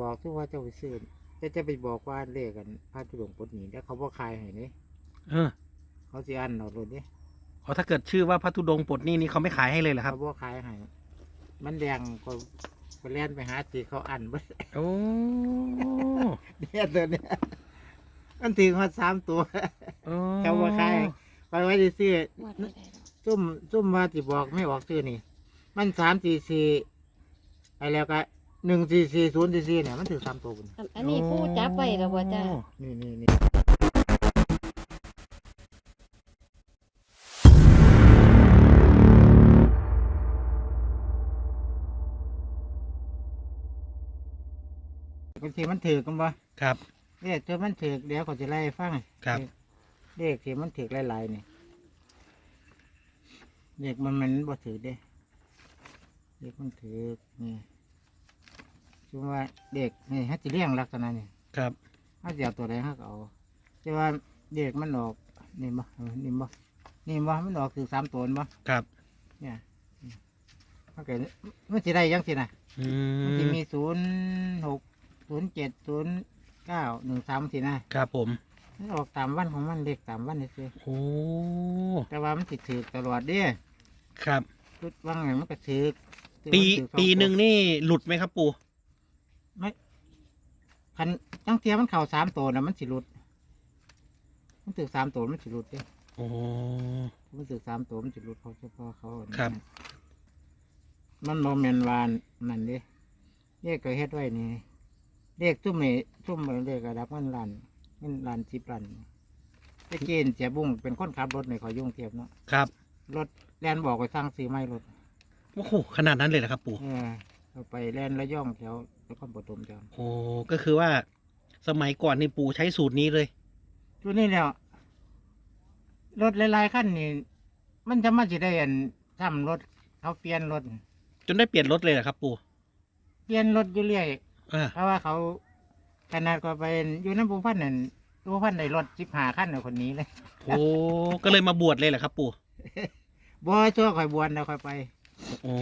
บอกทุกว่าเจ้าไปซื้อแต่จะไปบอกว่าเลขกันพระธุดงค์ปลดหนีแล้วเขาบ่ขายให้นี่เออเขาสิอันเอารถนี่อ๋อถ้าเกิดชื่อว่าพระธุดงค์ปลดหนี้นี่เขาไม่ขายให้เลยเหรอครับเขาบ่ขายให้มันแดงก็ไปเล่นไปหาตีเขาอันเบ่โอ้ เนี่ยตัวเนี้ยมันถึงมาสามตัวโอ้เขาบ่ขายไปไว้ที่ซื้อวัดไม่ได้หรอกซุ่มซุ่มว่าสิบอกไม่ออกชื่อนี่ มันสามสี่สี่ไอ้แล้วก็ หนึ่งสี่สี่ศูนย์สี่สี่เนี่ยมันถึงสามตัวบุญอันอันนี้ผู้จับไว้แล้วบ่จ้า นี่นี่นี่บางทีมันถือกันบ่ครับ เรียกเธอมันถือเดี๋ยวเขาจะไล่ให้ฟังครับ เรียกที่มันถือหลายๆนี่เรียกมันมันบ่ถือเด้เรียกมันถือนี่ ชือว่าเด็กนี่ฮัจะเลี้ยงลักษณะนี่ครับฮัจะเอาตัวใดฮักเอาแต่ว่าเด็กมันออกนี่บ่เออนี่บ่นี่บ่มันออกคือสามตัวนี่บ่ครับ เนี่ยมันเกิดมันสิได้ยังสินะอืมันสิมมีศูนย์หกศูนย์เจ็ดศูนย์เก้าหนึ่งสามสินะครับผมมันออกตามวันของมันเลขตามวันนี่สิโอ้แต่ว่ามันสิถือตลอดเด้ครับชุดว่างไงมันก็ถือปีถือสอปีหนึ่งนี่หลุดไหมครับ ปู่ ไม่คันตั้งเทียมันเข่าสามตัวนะมันสิหลุด มันถือสามตัวมันสิหลุดเด้โอ้ มันถือสามตัวมันสิหลุดเขาเฉพาะเขาอันนั้นครับ มันโมเมนวานนั่นเด้เลขก็เฮ็ดไว้นี่เลขทุ่มนี่ทุ่มเลขระดับเงินล้านเงินล้านสิบล้านไปเกณฑ์เสียบุ้งเป็นคนขับรถในขอยุ่งเทียบเนาะครับ รถแลนบอกไปสร้างซื้อไม่รถ โอ้โห ขนาดนั้นเลยเหรอครับ ปู่ เออเอาไปแลนระย่องแถว แล้วก็ปฐมแถวโอ้ก็คือว่า สมัยก่อนนี่ปู่ใช้สูตรนี้เลยชุดนี้แล้วรถหลายๆขั้นนี่มันจะมาจิได้อันทำรถเขาเปลี่ยนรถ จนได้เปลี่ยนรถเลยเหรอครับ ปู่เปลี่ยนรถอยู่เรื่อยอ่าเพราะว่าเขาขนาดก็ไปอยู่น้ำผู้พันนั่นผู้พันในรถจิบหาขั้นในคนนี้เลยโอ้ก็เลยมาบวชเลยเหรอครับ ปู่บ่ชั่วคอยบวนแล้วคอยไปโอ้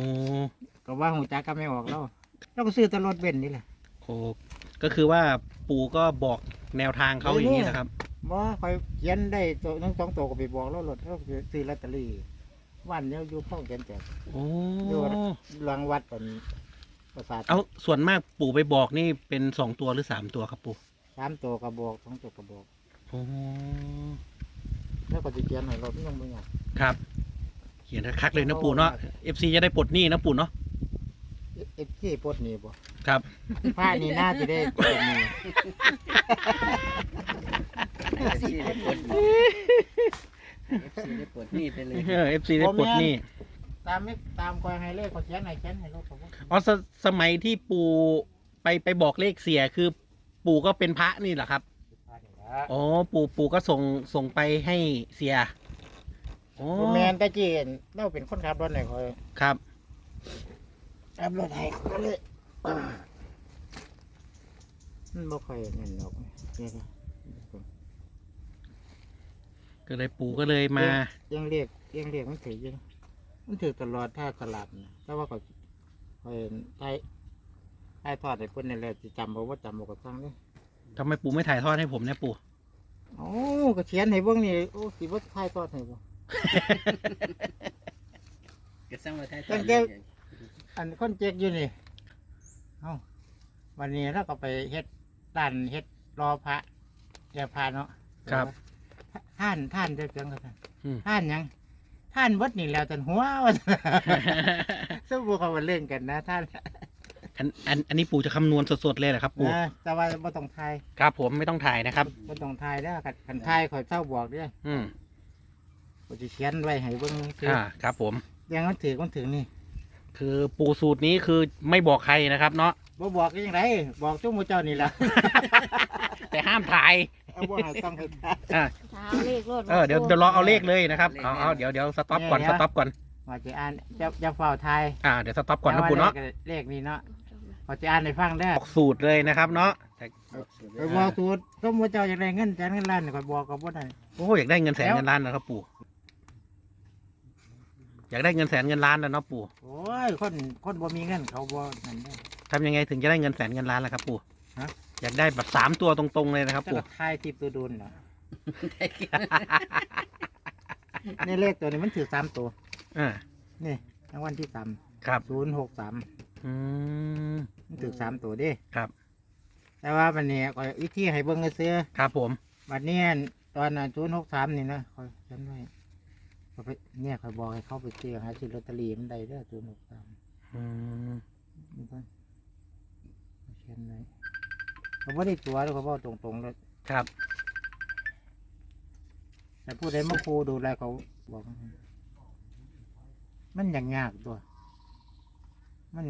ก็ว่าหูจักก็ไม่ออกแล้ว เราก็ซื้อแตรถเบนซ์นี่แหละโอ้ก็คือว่าปู่ก็บอกแนวทางเขาอย่างนี้นะครับบ่คอยเขียนได้ตัวทั้งสองตัวก็ไปบอกแล้วรถเราก็ซื้อลอตเตอรี่วันเดียวอยู่ข้องเขียนแจกโอ้อยู่หลังวัดตอนประสาทเอาส่วนมากปู่ไปบอกนี่เป็นสองตัวหรือสามตัวครับปู่สามตัวกระบอกสองตัวกระบอกโอ้แล้วก็จะเขียนให้เราไม่ต้องไม่ยากครับ เขียนคักๆเลยนะปู่เนาะ FC จะได้ปลดหนี้นะปู่เนาะ เอฟซีปลดหนี่บ่ครับ ผ้านี่น่าจะได้ปลดหนี่ FC ได้ปลดหนี้ FC ได้ปลดหนี้ไปเลยเออ FC ได้ปลดหนี้ตามไม่ตามคอยให้เลขก็เขียนให้เขียนให้เราก็บ่อ๋อสสมัยที่ปู่ไปไปบอกเลขเสียคือ ปู่ก็เป็นพระนี่เหรอครับผ้านี่ล่ะอ๋อ ปู่ปู่ก็ส่งส่งไปให้เสียอ๋อบ่แมนแตะกี้เราเป็นคนขับรถให้คอยครับ ขับรถให้ก็เลยมันบ่ค่อยนั่นหรอกเดี๋ยวนะก็เลยปู่ก็เลยมา ยังเรียกยังเรียกมันถือยังมันถือตลอดถ้าตลาดนะแต่ว่าก็คอยไอ้ไอ้ทอดให้เพิ่นนี่แหละสิจำบ่ว่าจำบ่ก็สั่งเด้ทำไมปู่ไม่ถ่ายทอดให้ผมเนี่ยปู่ โอ้ก็เขียนให้เบิ่งนี่โอ้สิบ่ทายทอดให้บ่ ก็สร้างไว้ท้ายตั้งแต่ อันคนเจ๊กอยู่นี่เอ้าวันนี้เราก็ไปเฮ็ดด้านเฮ็ดรอพระแก่พระเนาะครับ ท่านท่านเจ้าเจังก็ท่านอืม ท่านหยังท่านวัดนี่แล้วจนหัวว่าซั่นสมบูรเขามาเล่นกันนะท่านอันอันอันนี้ปู่จะคำนวณสดๆเลยเหรอครับปู่นะแต่ว่าบ่ต้องทายครับผมไม่ต้องถ่ายนะครับ บ่ต้องทายเด้อคันคันทายข่อยเจ้าบอกเด้ออืมก็สิเขียนไว้ให้เบิ่งคืออ่าครับผมยังมันถือมันถึงนี่ คือปู่สูตรนี้คือไม่บอกใครนะครับ เนาะบ่บอกยังไงบอกจุ้มหมูเจ้านี่ล่ะแต่ห้ามถ่ายเอาบ่ให้ต้องให้ทาย อ่าเท้าเลขรถเออเดี๋ยวเดี๋ยวรอเอาเลขเลยนะครับเอาเอาเดี๋ยวเดี๋ยวสต็อปก่อนเนี่สยต็อปก่อนว่าจะอ่านจะจะเฝ้าทายอ่าเดี๋ยวสต็อปก่อนนะปู่เนาะแต่ว่เลขเลขนี้เนาะพอจะอ่านให้ฟังได้อบอกสูตรเลยนะครับ เนาะแต่ไปบอกสูตรสมมติเจ้าอยากได้เงินแสนเงินล้านก็บอกกับบ่ได้โอ้อยากได้เงินแสนเงินล้านนะครับปู่ อยากได้เงินแสนเงินล้านแล้วเนาะปู่โอ้ยคนคนบ่มีเงินเขาบ่นั่นเด้อทำยังไงถึงจะได้เงินแสนเงินล้านล่ะครับปู่ฮะ อยากได้แบบสามตัวตรงๆเลยนะครับถ้าปู่ก็ทายที่ตัวดุลเหรอนี่เลขตัวนี้มันถือสามตัว อ่านี่รางวัลที่สามครับศูนย์หกสามอืม มันถือสามตัวเดิครับ แต่ว่าวันนี้ก็วิธีให้เบิ่งซื้อครับผมวันนี้ตอนศูนย์หกสามนี่นะคอยฉันไว้ข้อยไป เนี่ยคอยบอกให้เขาไปซื้อหาซื้อลอตเตอรี่มันได้เด้อศูนย์หกสามอืมนี่ก่อนเขียนไว้เขาไม่ได้ตัวแล้วเขาบอกตรงๆเลยครับ แต่ผู้ใดมาครูดูแลเขาบอก มันอย่างยากตัว มัน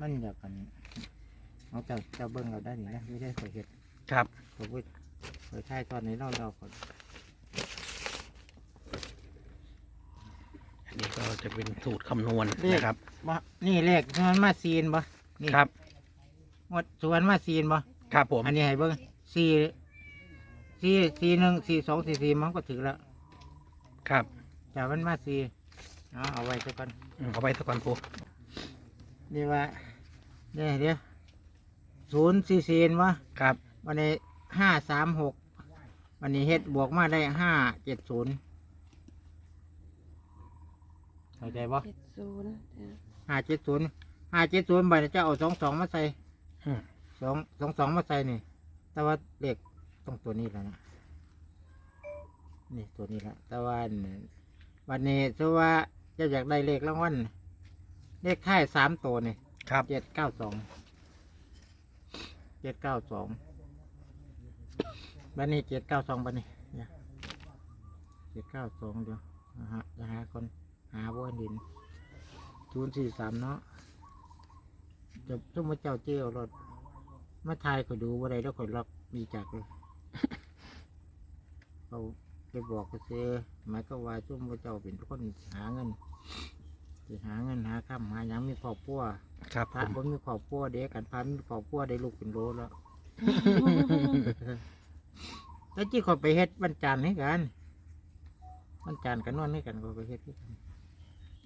มันอยากกันเอาเจ้าเจ้าเบิ้งเราได้นี่นะไม่ใช่ข่อยเห็ดครับข่อยพูดข่อยใช่ตอนนี้เราเราก่อน อันนี้ ก็จะเป็นสูตรคำนวณนะครับ บ่นี่เลขมันมาซีนบ่นี่ครับ หมดส่วนมาซีนบ่ครับผม อันนี้ให้เบิ้งสี่สี่สี่หนึ่งสี่สองสี่สี่มันก็ถึงแล้วครับแต่มันมาสี่เอาเอาไว้ซะก่อนอืมเอาไปสักก่อนปู่นี่ว่าเนี่ยเดี๋ยวศูนย์สี่สี่วะครับ วันนี้ห้าสามหกวันนี้เฮ็ดบวกมาได้ห้าเจ็ดศูนย์ เข้าใจปะเจ็ดศูนย์จ้ะห้าเจ็ดศูนย์ห้าเจ็ดศูนย์บัดนี้จะเอาสองสองมาใส่อืม สองสองสองมาใส่นี่ แต่ว่าเลขต้องตัวนี้แล้วนะนี่ตัวนี้ละแต่ว่าอันวันนี้ถือว่าเจะอยากได้เลขรางวัลเลขท้ายสามตัวนี่ ครับเจ็ดเก้าสองเจ็ดเก้าสองบันนี้เจ็ดเก้าสองบันนี้เนี่ยเจ็ดเก้าสองเดี๋ยวนะฮะจะหาคน หาบ่เห็นศูนย์สี่สามเนาะจะทุ่มมาเจ้าเจ้ารถมาทายก็ดูว่าใดแล้วก็รับมีจักเลยเขาไปบอกก็ซื้อหมายก็ว่าชุ่มมาเจ้าเป็นคนหาเงินสิหาเงินหาคำหาหยังมีครอบครัวครับพผระมบ่มีครอบครัวเด็กกันพระมีครอบครัวได้ลูกเป็นโลแล้ว แล้วที่เขาไปเฮ็ดวันจันทร์ให้กันวันจันทร์กันนอนให้กันเขาไปเฮ็ดให้กัน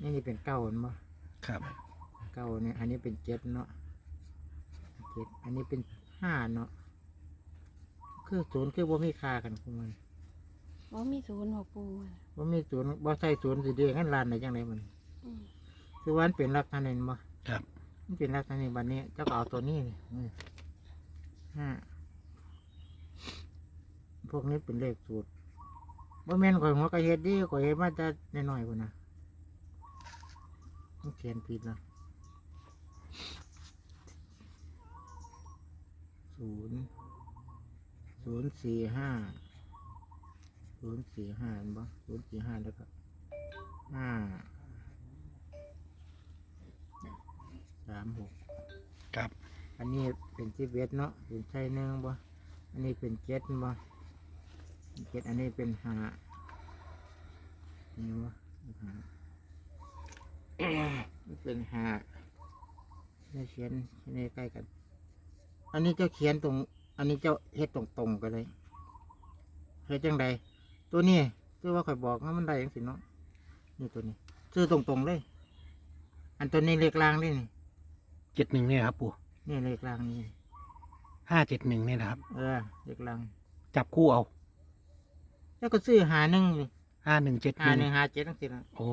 นี่นี่เป็นเก้าเห็นบ่ครับ เก้าเนี่ยอันนี้เป็นเจ็ดเนาะเจ็ดอันนี้เป็นห้าเนาะคือศูนย์คือบ่มีค่ากันของมันว่ามีศูนย์หกปูอะบ่มีศูนย์บ่ใส่ศูนย์สิเดียงั้นลานได้จังไดมันอืมคือว่ามันเป็นลักษณะนี้บ่ครับ มันเป็นลักษณะนี้บัดนี้เจ้าก็เอาตัวนี้นี่นี่ห้าพวกนี้เป็นเลขสูตรบ่แม่นข่อยหัวกระเฮ็ดดีข่อยเฮ็ดมาแต่น้อยๆพุ่นน่ะมัน เขียนผิดแล้วศูนย์ศูนย์สี่ห้าศูนย์สี่ห้าเห็นบ่ศูนย์สี่ห้าแล้วก็ห้าสามหกครับ อันนี้เป็นสิบเอ็ดเนาะเป็นใช่หนึ่งบ่อันนี้เป็นเจ็ดบ่เจ็ดอันนี้เป็นห้านี่บ่ห้า นี่เป็นห้านี่เขียนนี่ใกล้กัน อันนี้เจ้าเขียนตรง อันนี้เจ้าเฮ็ดตรงตรงๆกันเลยเฮ็ดจังใดตัวนี้คือว่าข่อยบอกว่ามันได้จังสิเนาะนี่ตัวนี้ซื้อตรงตรงๆเลย อันตัวนี้เลขล่างนี่นี่เจ็ดหนึ่งเนี่ยครับปู่นี่เลขล่างนี่ห้าเจ็ดหนึ่งเนี่ยนะครับ เออเลขล่างจับคู่เอา แล้วก็ซื้อหาหนึ่งนี่ห้าหนึ่งเจ็ดหหานึ่งหนึ่งหาเจ็ดตั้งสิละโอ้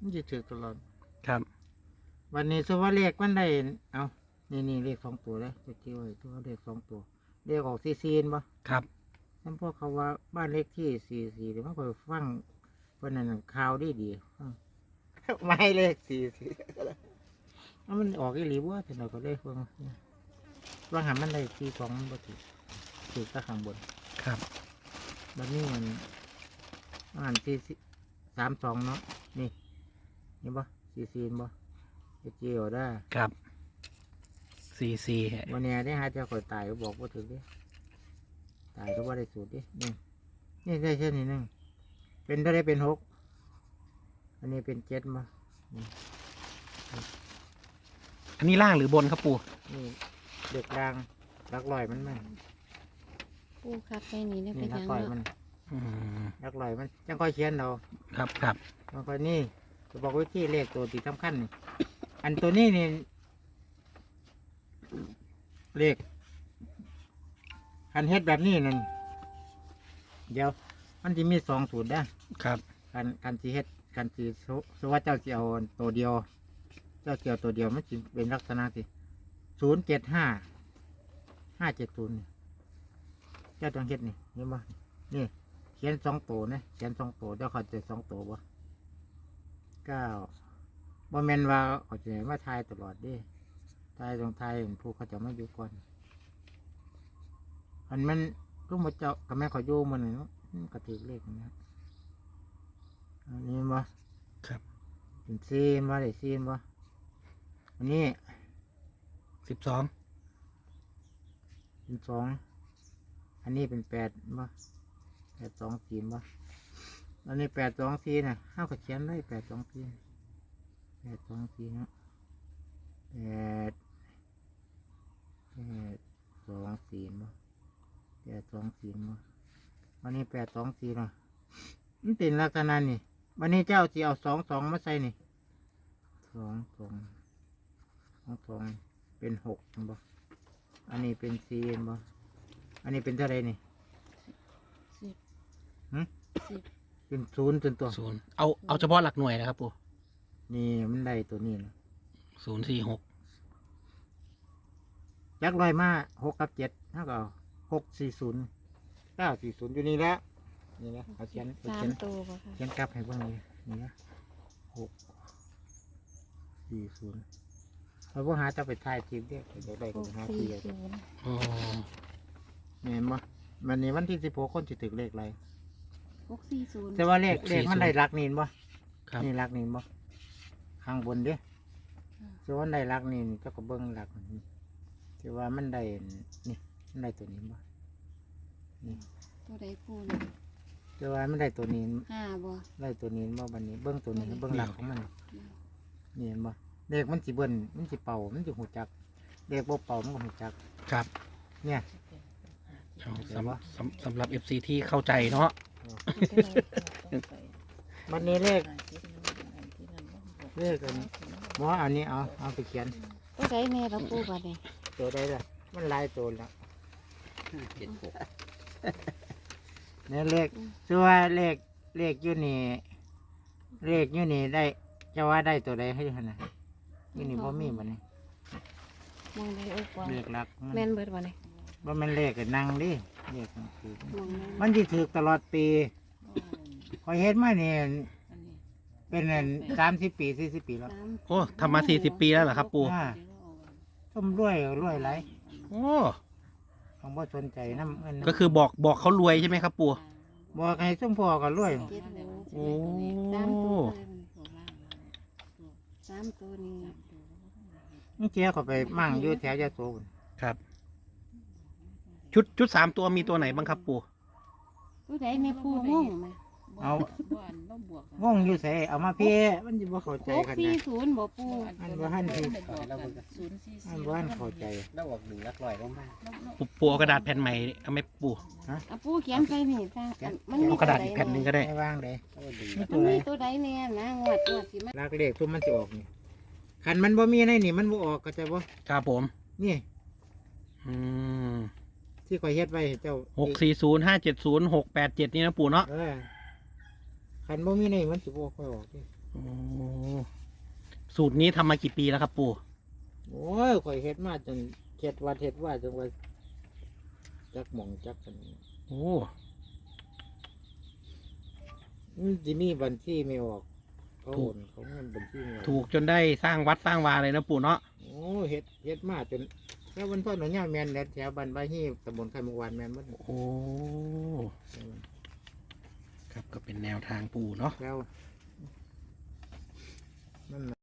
มันจะถือตลอด ครับ วันนี้สว่าเลขมันได้ เอานี่นี่เลขสองตัวเลยจะคิดไว้ตัวเลขสองตัว เลขออกซีซีนบ่ครับ นั่นพวกเขาว่าบ้านเลขที่สี่สี่หรือว่าคอยฟังเพื่นนั่นข่าวดีดีฟังไม่เลขสี่สี่แล้วมันออกอีหลีบ่ถึงเราก็เลขฟังว่าหันมันได้สี่สองมันบ่ถือถือตะข้างบน ครับบัดนี้มันอ่านสี่สามสองเนาะนี่ นี่บ่สี่สี่บ่เฮ็ดเจียวได้ครับสี่สี่วันนี้ได้หาเจ้าข่อยตายก็บอกว่าถึงดิตายก็ว่าได้สูตรดินี่นี่ได้แค่นี้หนึงเป็นเท่าได้เป็นหกอันนี้เป็นเจ็ดมาอันนี้ล่างหรือบนครับปู่นี่เด็กดังรักลอยมันไหมปูคัดไปนี่ได้เป็นี่นรัยักงลอยมัเนาะนอืมรักลอยมันจังค่อยเขียนเราครับครับบางคนนี่ จะบอกวิธีเลขตัวที่สำคัญนี่อันตัวนี้นี่เลขคันเฮ็ดแบบนี้นั่นเดี๋ยว มันจะมีสองสูตรนะครับคันคันสีเฮ็ดคันสีสว่าเจ้าจะเอาตัวเดียว เจ้าเกี่ยวตัวเดียวมันจะเป็นลักษณะสิศูนย์เจ็ดห้าห้าเจ็ดศูนย์เจ้าต้องเฮ็ดนี่เห็นบ่นี่เขียนสองตัวนะเขียนสองตัวเจ้าเขาใจะสองตัวบ่ เก้าบ่แม่นว่าเขาจะมาทายตลอดเดิทายตรงทายเป็นผู้เขาจะมาอยู่ก่อนอันมันก็มาเจ้ากับแม่เขาอยู่มันเนาะมันกระถือเลขนะอันนี้บ่ครับเป็นซีมบ่ได้ซีมบ่อันนี้สิบสองเป็นสองอันนี้เป็นแปดบ่แปดสองสี่บ่ อันนี้แปดสองสี่น่ะห้าก็เขียนได้แปดสองสี่แปดสองสี่เนาะแปดแปดสองสี่บ่แปดสองสี่บ่วันนี้แปดสองสี่เนาะมันเป็นลักษณะนี่วันนี้เจ้าจะเอาสองสองมาใส่นี่สองสองสองสองเป็นหกเห็นบ่อันนี้เป็นสี่เห็นบ่อันนี้เป็นเท่าไรนี่สิบหึสิบ เป็นศูนย์จนตัวศูนย์เอาเอาเฉพาะหลักหน่วยนะครับปู่นี่มันได้ตัวนี้นะศูนย์สี่หกยักษ์ลอยมาหกกับเจ็ดเท่ากับหกสี่ศูนย์เก้าสี่ศูนย์อยู่นี่แล้วนี่นะเอาเขียนเอาสาเขียมนตัวป่ะค่ะเขียนกลับให้เบ้างเลยนี่นะหกสี่ศูนย์เราพวกหาจะไปถ่ายคลิปเดียวเดี๋ยวได้หก็กหาสี่ทีเดียวศูนย์อ๋อนี่เห็นบ่วันนี้วันที่สิบหกคนจะถึงเลขอะไร หกสี่ศูนย์แต่ว่าเลขเลขมันได้รักนี่เห็นบ่ครับ นี่รักนี่เห็นบ่ข้างบนเด้ส่วนได้รักนี่เจ้าก็เบิ้งรักนี่แต่ว่ามันได้นี่มันได้ตัวนี้บ่ตัวใดปูเนี่ยแต่ว่ามันได้ตัวนี้ห้าบ่ได้ตัวนี้บ่บันนี้ เบิ้งตัวนี้เบิ้งหลักของมันนี่เห็นบ่เลขมันสิเบิ้นมันสิเป่ามันสิหูจักเลขบ่เป่ามันก็หูจัก ครับเนี่ย เอาสำสำสำหรับเอฟซีที่เข้าใจเนาะ วันนี้เลขเลขอันหมออันนี้เอาเอาไปเขียนตัวใดแน่เราปูบ่เนี่ยตัวได้ละมันหลายตัวละเจ็ดหกเนี่ยเลขชื่อว่าเลขเลขอยู่นี่เลขอยู่นี่ได้จะว่าได้ตัวใดให้ขนาดอยู่นี่บ่มีบ่นี่มองได้โอ้กว่าเลขหลักมันแม่นเบิดบ่เนี่ยบ่แม่นเลขก็นั่งดิ เลขมันคือมองแม่นมันสิถือตลอดปีพอยเฮ็ดมาเนี่ยเป็นสามสิบปีสี่สิบปีแล้วสามโอ้ทำมาสี่สิบปีแล้วเหรอครับ ปู่อ่าต้มรวยรวยไรโอ้ของบ่สนใจน้ำเงินก็คือบอกบอกเขารวยใช่ไหมครับ ปู่บอกให้ส้มพ่อก็รวยเจ็ดหกโอ้สามตัวสามตัวนี้นี่เจ้าเขาไปมั่งอยู่แถวยาโสพุ่นครับ ชุดชุดสามตัวมีตัวไหนบ้างครับปู่ตัวใดแม่ปูงงไหมเอางงอยู่ใส่เอามาเพี่มันจะบ่เข้าใจหกขนาสี่ดศูนย์บ่ปูอันบ่ทันสิแล้วมันก็อันบ่ทันเข้าใจ แล้วออกหนึ่งลักลอยลงมา ปู่ปู่เอากระดาษแผ่นใหม่เอาไหมปู่เอาปูเขียนไปนี่จ้ามันมีเอากระดาษอีกแผ่นหนึ่งก็ได้ ไม่ว่างเลยแล้วก็ดึง นี่มัตัวนไหนมีตัวใดแน่นะงวดงวดสิมันลากเลขทุกมันจะออกนี่คันมันบ่มีในนี่มันบ่ออกก็จะบ่ครับผม นี่ อืม ที่ข่อยเฮ็ดไว้ให้เจ้าหกสี่ศูนย์ห้าเจ็ดศูนย์หกแปดเจ็ดนี่นะปู่เนาะเออคันบ่มีในมันสิบ่ค่อยออกเด้โอ้สูตรนี้ทำมากี่ปีแล้วครับปู่โอ้ยข่อยเฮ็ดมาจนเฮ็ดวัดเฮ็ดว่าจนว่าจักหม่องจักกันโอ้มันสิมีบัญชีไม่ออกเขาโอนเขาเงินบัญชีไม่ออกถูกจนได้สร้างวัดสร้างวาเลยนะปู่เนาะ โอ้เฮ็ดเฮ็ดมาจน แล้ววันพ่อหนองย่าแม่นแหล้วแถวบ้านบาฮีตำบลไข่มุกวานแม่นหมดโอ้ครับก็เป็นแนวทางปู่เนาะ แล้วนั่นน่ะ